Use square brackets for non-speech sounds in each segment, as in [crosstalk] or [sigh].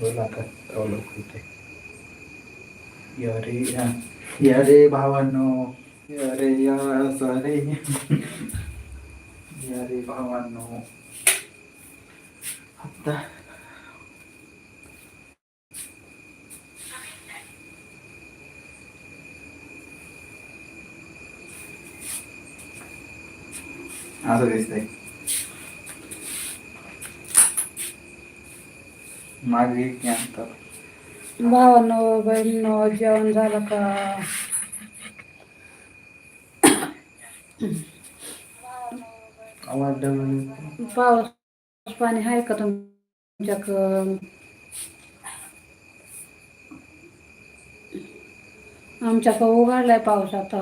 बोला आता या रे या या रे भावांनो या रे या असा रे या रे भावांनो. आता. असं दिसतंय. आता भावांनो बहिणीनो जेवण झालं का? आवाज. पाऊस पाणी आहे का तुमच्याकडं? आमच्याकडं उघडलाय पाऊस आता.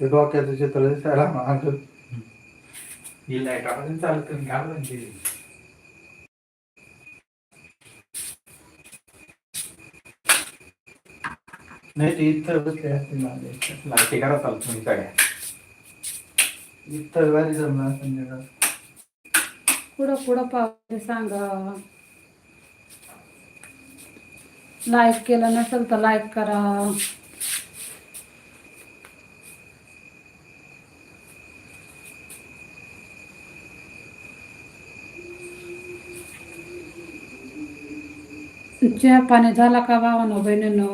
ते डोक्याचं चित्र दिसायला माग. ही लाइट आपण चालत घालून नाही ते माझे लाईटी करा चालत तुम्ही सगळ्या इथं भारी जमलं संध्याकाळ. पुढं पुढं आहे सांगा. लाईक केलं नसेल तर लाईक करा. चहा पाणी झाला का भावानो बहिणीनो?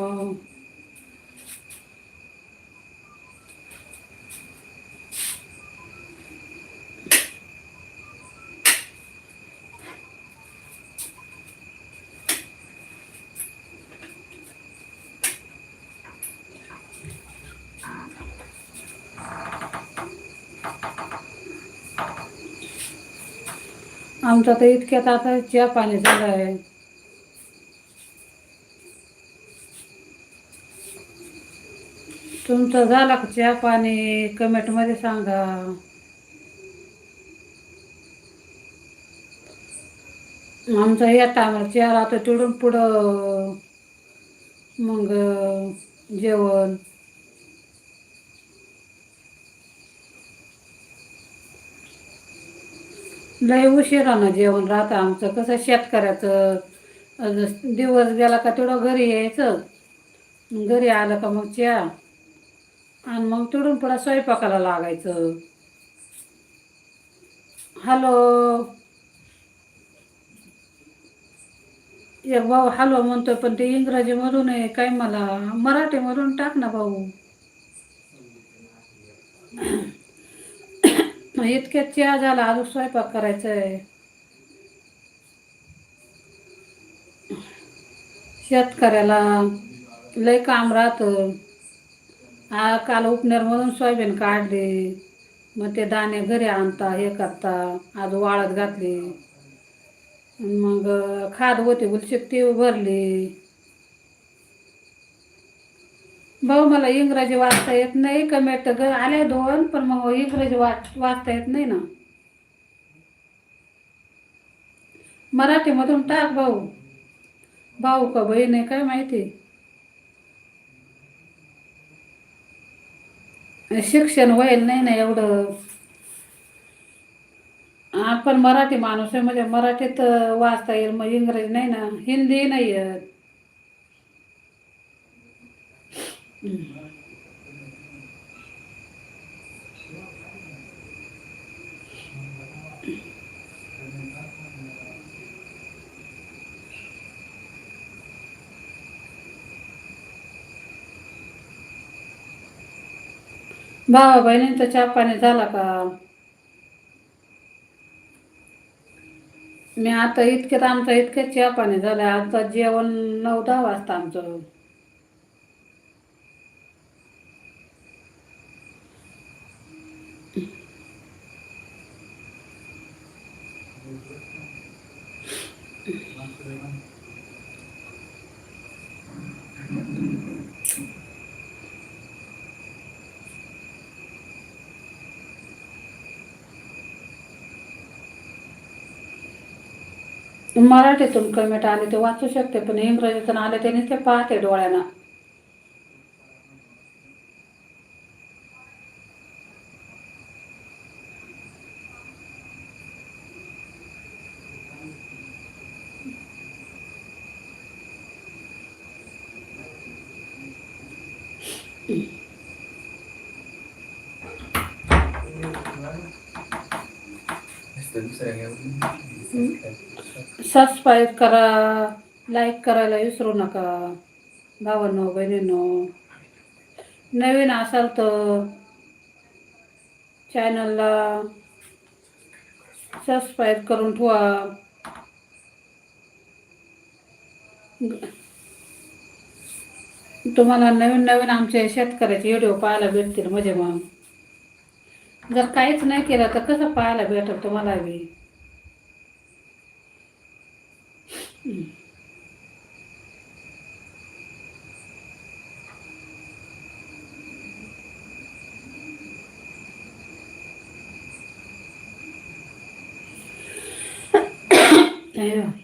आमचं तर इतक्यात आता चहा पाणी झालं आहे. तुमचं झाला का चहा पाणी? कमेंटमध्ये सांगा. आमचं या टायमाला चहा राहतो तिडून पुढं. मग जेवण. लय उशिरानं जेवण राहतं आमचं. कसं शेतकऱ्याचं दिवस गेला का तेवढं घरी यायचं. घरी आलं का मग चहा. आणि मग तिडून पुढं स्वयंपाकाला लागायचं. हॅलो. एक भाऊ हॅलो म्हणतोय पण ते इंग्रजीमधून आहे काय मला? मराठीमधून टाक ना भाऊ. इतक्यात चहा झाला अजून स्वयंपाक करायचा आहे शेतकऱ्याला लय काम राहतं. काल उपनेरमधून सोयाबीन काढले. मग ते दाणे घरी आणता हे करता. आज वाळत घातली. मग खाद होते उलशिक ती भरली. भाऊ मला इंग्रजी वाचता येत नाही कमेंट ग आले दोन पण मग इंग्रजी वाच वाचता येत नाही ना. मराठीमधून टाक भाऊ. भाऊ का बहीण आहे काय माहिती? शिक्षण होईल नाही ना एवढं. आपण मराठी माणूस आहे म्हणजे मराठीत वाचता येईल मग इंग्रजी नाही ना. हिंदी नाही येत. भावा बहिणींचा चहा पाणी झाला का? मी आता इतक्यात आमचा इतक्यात चहा पाणी झालं. आता जेवण नऊ दहा वाजता आमचं. मराठीतून कमेंट आले ते वाचू शकते पण इंग्रजीतून आले ते नुसते पाहते डोळ्यांना. सबस्क्राईब करा लाईक करायला विसरू नका. भावांनो बहिणींनो. नवीन असाल तर चॅनलला सबस्क्राईब करून ठेवा. तुम्हाला नवीन नवीन आमचे शेतकऱ्याचे व्हिडिओ पाहायला भेटतील म्हणजे मग. जर काहीच नाही केलं तर कसं पाहायला भेटेल तुम्हाला बी? [coughs]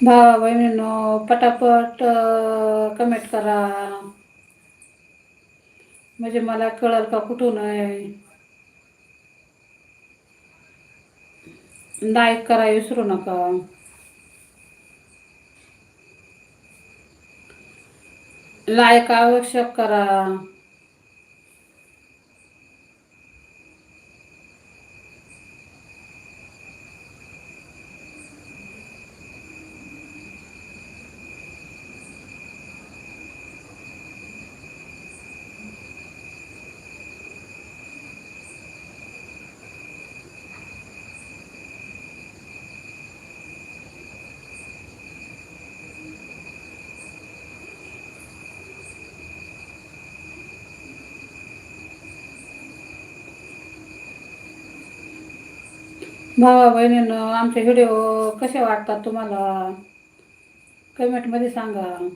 भावा बहिणीनो पटापट कमेंट करा. म्हणजे मला कळल का कुठून आहे? लाईक करा विसरू नका. लाईक आवश्यक करा. भावा बहिणीनं आमचे व्हिडिओ कसे वाटतात तुम्हाला? कमेंटमध्ये सांगा.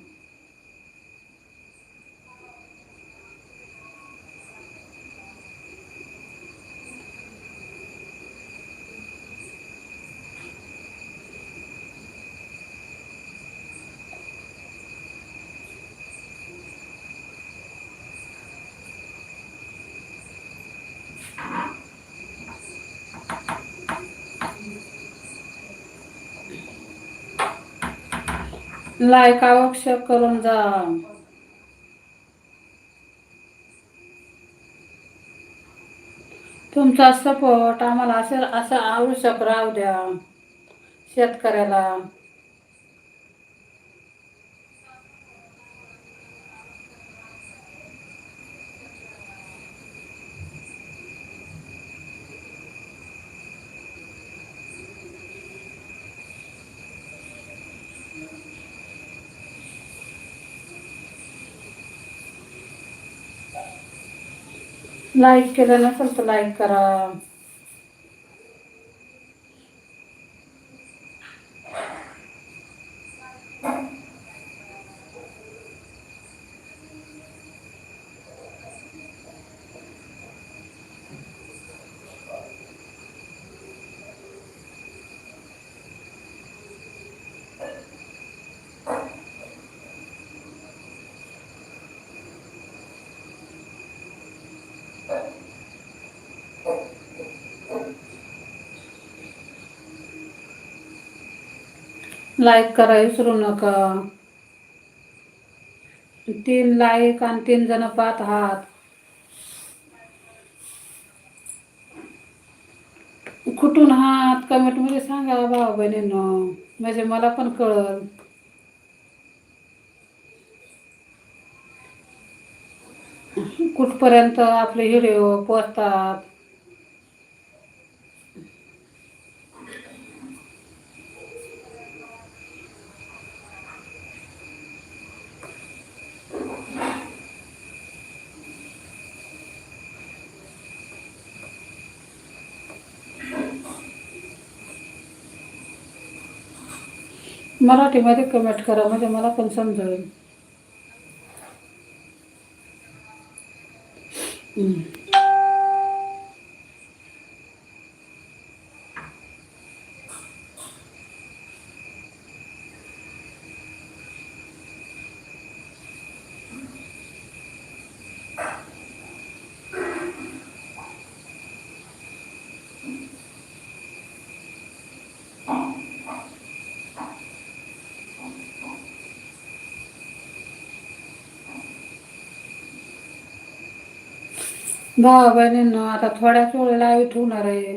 लाईक आवश्यक करून जा. तुमचा सपोर्ट आम्हाला असं असं आवश्यक राहू द्या. शेतकऱ्याला. लाईक केलं नसेल तर लाईक करा. लाईक करा विसरू नका. तीन लाईक आणि तीन जण पाहत आहात. कुठून आहात? कमेंटमध्ये सांगा भाऊ बहिणीनं. म्हणजे मला पण कळल. कुठपर्यंत आपले व्हिडिओ पोचतात मराठीमध्ये कमेंट करा म्हणजे मला पण समजेल भावा बहिणींनो आता थोड्याच वेळ लाईव्ह ठेवणार आहे.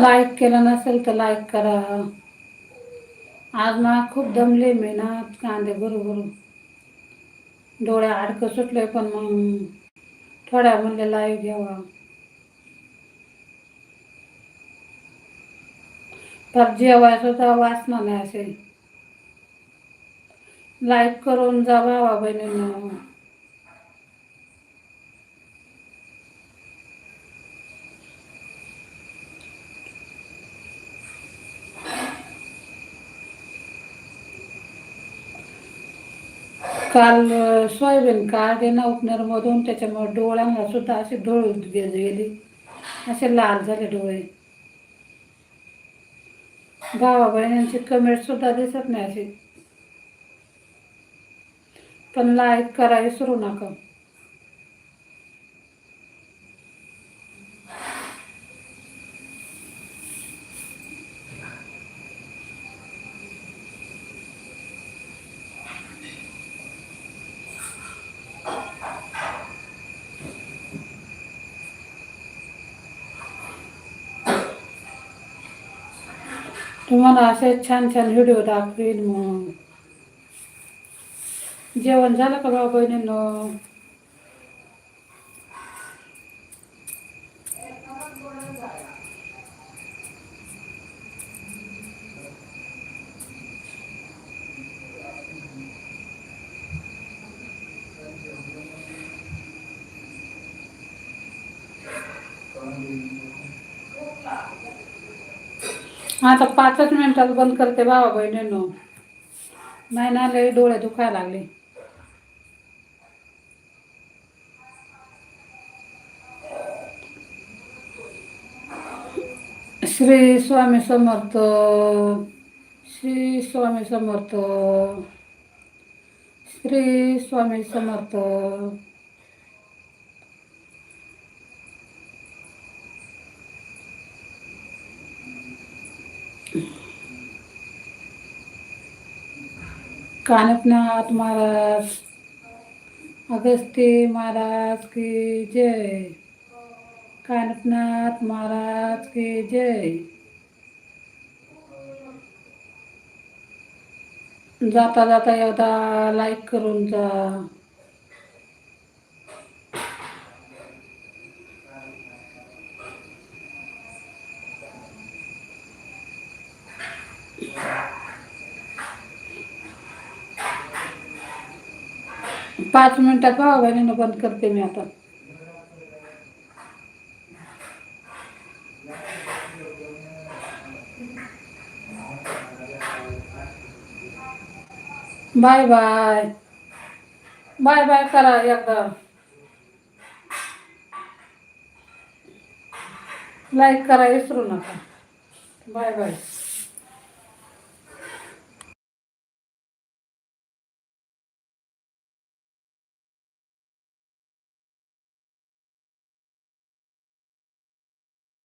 लाईक केलं नसेल तर लाईक करा. आज ना खूप दमले मी ना कांदे बरोबर डोळ्या अडकं सुटले पण मग थोड्या म्हणले लाईव्ह घ्यावा. पर जेवायचं तर वाचणार नाही असेल लाईक करून जा भावा बहिणींनो. काल सोयाबीन काढले ना उपनरमधून त्याच्यामुळे डोळ्यांना सुद्धा असे डोळे गेली. गेले असे लाल झाले डोळे. भावा बहिणींची कमेंट सुद्धा दिसत नाही असे. पण लाईक करा विसरू नका. तुम्हाला असे छान छान व्हिडिओ दाखवेल मग जेवण झालं का भाऊ बहिणींनो? आता पाचच मिनिटात बंद करते भावा बहिणींनो. नाही ना लय डोळे दुखायला लागले. श्री स्वामी समर्थ श्री स्वामी समर्थ श्री स्वामी समर्थ. कानकनाथ महाराज. अगस्ती महाराज की जय. कानकनाथ महाराज की जय. जाता जाता एकदा लाईक करून जा. पाच मिनिटात भावाभाईनं बंद करते मी आता. Bye bye. बाय बाय करा एकदा. लाईक करा विसरू नका. Bye bye.